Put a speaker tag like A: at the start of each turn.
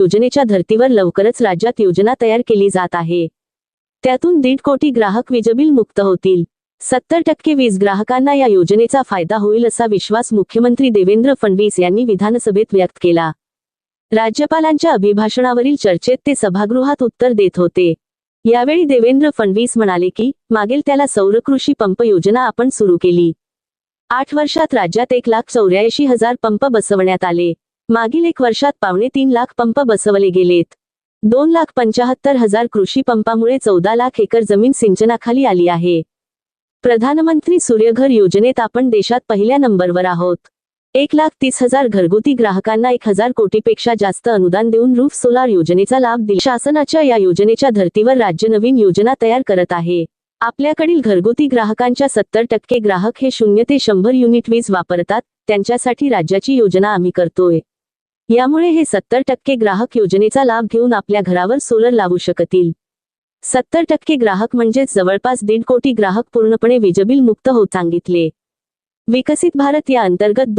A: योजनेच्या धर्तीवर लवकरच राज्यात योजना तयार केली जात आहे. त्यातून दीड कोटी ग्राहक वीजबिल मुक्त होतील. सत्तर टक्के वीज ग्राहकांना या योजनेचा फायदा होईल असा विश्वास मुख्यमंत्री देवेंद्र फडणवीस यांनी विधानसभेत व्यक्त केला. राज्यपालांच्या अभिभाषणावरील चर्चेत ते सभागृहात उत्तर देत होते. यावेळी देवेंद्र फडणवीस म्हणाले की मागेल त्याला सौरकृषी पंप योजना आपण सुरू केली. आठ वर्षात राज्यात एक लाख चौऱ्याऐंशी हजार पंप बसवण्यात आले. मागील एक वर्षात पावणे तीन लाख पंप बसवले गेलेत. दोन लाख पंचाहत्तर हजार कृषी पंपामुळे चौदा लाख एकर जमीन सिंचनाखाली आली आहे. प्रधानमंत्री सूर्यघर योजनेत आपण देशात पहिल्या नंबरवर आहोत. एक लाख तीस हजार घरगुती ग्राहकांना एक हजार कोटीपेक्षा जास्त अनुदान देऊन रूफ सोलार योजनेचा लाभ दिला. शासनाच्या या योजनेच्या धर्तीवर राज्य नवीन योजना तयार करत आहे. आपल्याकडील घरगुती ग्राहकांच्या सत्तर टक्के ग्राहक हे शून्य ते शंभर युनिट वीज वापरतात. त्यांच्यासाठी राज्याची योजना आम्ही करतोय. यामुळे हे सत्तर टक्के ग्राहक योजनेचा लाभ घेऊन आपल्या घरावर सोलर लावू शकतील. सत्तर टक्के ग्राहक म्हणजेच जवळपास दीड कोटी ग्राहक पूर्णपणे विजबिल मुक्त होत सांगितले. विकसित भारत या अंतर्गत दोन